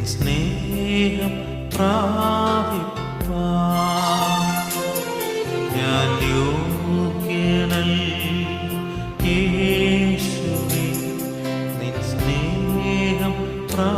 നിൻ സ്നേഹം പ്രാപിപ്പാ ഞാൻ യോഗ്യനൽ യേശുവേ നിൻ സ്നേഹം പ്രാ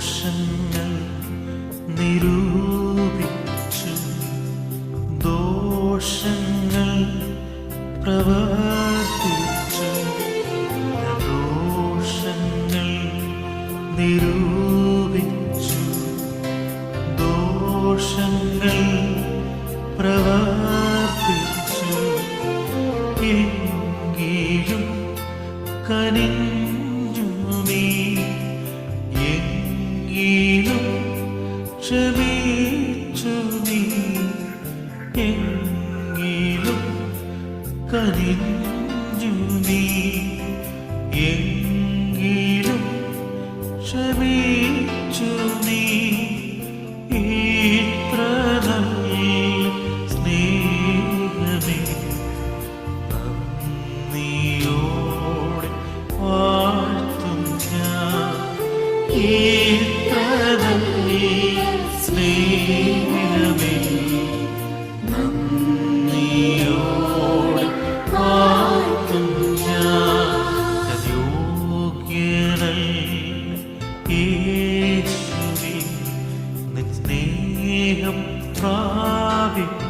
ദോഷങ്ങൾ നിരൂപിച്ചു. ദോഷങ്ങൾ പ്രവർത്തിച്ചു. ദോഷങ്ങൾ നിരൂപിച്ചു. ദോഷങ്ങൾ പ്രവർത്തിച്ചു. എങ്കിലും കനിഞ്ഞു നീ എങ്കിലും ക്ഷമിച്ചു യേശുവേ സ്നേഹം പ്രാപിപ്പാൻ.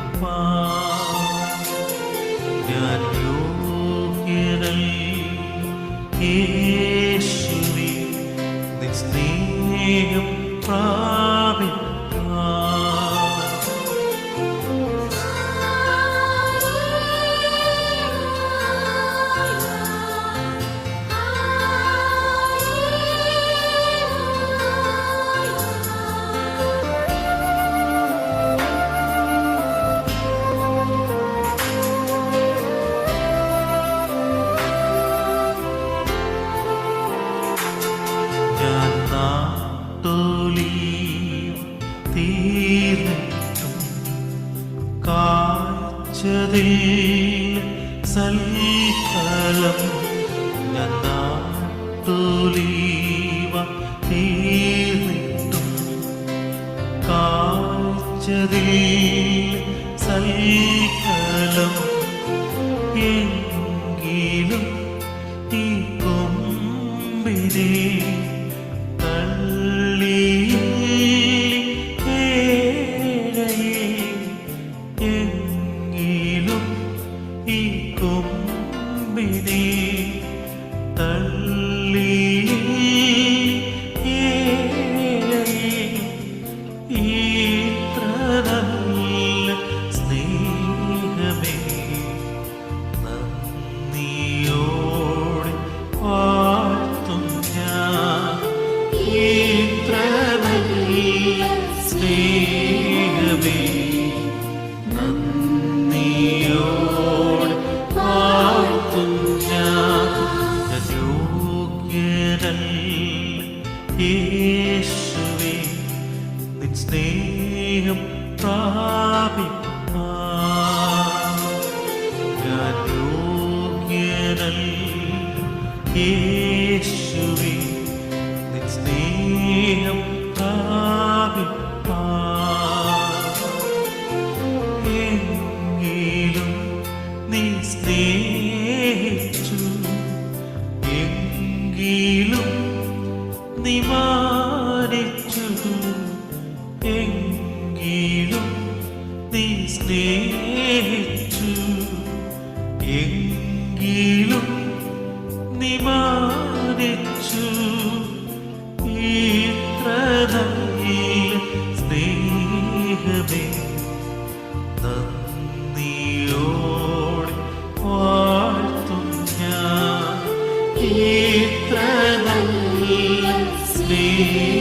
ഞാൻ യോഗ്യനല്ല യേശുവേ സ്നേഹം പ്രാപിപ്പാൻ. കാഴ്ചതിൽ സൽഫലം ഞാത്തുലീവ തീർന്നിട്ടും കാച്ചതിൽ സൽഫലം എങ്കിലും ഈ കൊമ്പിനെ യേശുവേ നിൻ സ്നേഹം പ്രാപിപ്പാൻ ഞാൻ യോഗ്യനല്ല. me.